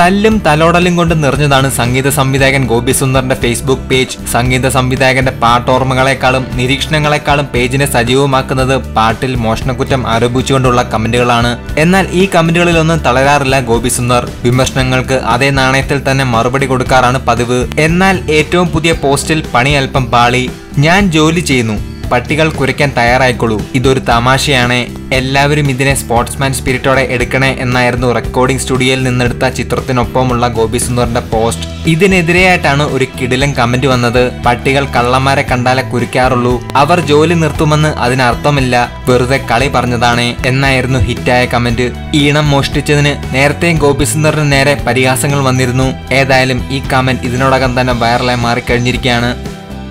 തല്ലും തലോടലും കൊണ്ട് നിറഞ്ഞതാണ് സംഗീത സംവിധായകൻ ഗോപി സുന്ദറിന്റെ ഫേസ്ബുക്ക് പേജ് സംഗീത സംവിധായകന്റെ പാട്ടോർമ്മകളെക്കാളും നിരീക്ഷണങ്ങളെക്കാളും പേജിനെ സജീവമാക്കുന്നത് പാട്ടിൽ മോഷണക്കുറ്റം ആരോപിച്ചുകൊണ്ടുള്ള കമന്റുകളാണ്. എന്നാൽ ഈ കമന്റുകളിലൊന്നും തളരാറില്ല ഗോപി സുന്ദർ വിമർശനങ്ങൾക്ക് അതേ നാണയത്തിൽ തന്നെ മറുപടി കൊടുക്കാറാണ് പതിവ്. എന്നാൽ ഏറ്റവും പുതിയ പോസ്റ്റിൽ പണി അല്പം പാളി. ഞാൻ ജോലി ചെയ്യുന്നു. പട്ടികൾ കുരയ്ക്കാൻ തയ്യാറായിക്കൊള്ളൂ. ഇതൊരു തമാശയാണ്. എല്ലാവരും ഇതിനെ സ്പോർട്സ്മാൻ സ്പിരിറ്റോടെ എടുക്കണേ എന്നായിരുന്നു റെക്കോർഡിംഗ് സ്റ്റുഡിയോയിൽ നിന്നെടുത്ത ചിത്രത്തിനൊപ്പമുള്ള ഗോപി സുന്ദറിന്റെ പോസ്റ്റ്. ഇതിനെതിരെയായിട്ടാണ് ഒരു കിടിലൻ കമന്റ് വന്നത്. പട്ടികൾ കള്ളന്മാരെ കണ്ടാലേ കുരിക്കാറുള്ളൂ അവർ ജോലി നിർത്തുമെന്ന് അതിനർത്ഥമില്ല. വെറുതെ കളി പറഞ്ഞതാണ് എന്നായിരുന്നു ഹിറ്റായ കമന്റ്. ഈണം മോഷ്ടിച്ചതിന് നേരത്തെയും ഗോപി സുന്ദറിന് നേരെ പരിഹാസങ്ങൾ വന്നിരുന്നു. ഏതായാലും ഈ കമന്റ് ഇതിനോടകം തന്നെ വൈറലായി മാറിക്കഴിഞ്ഞിരിക്കുകയാണ്.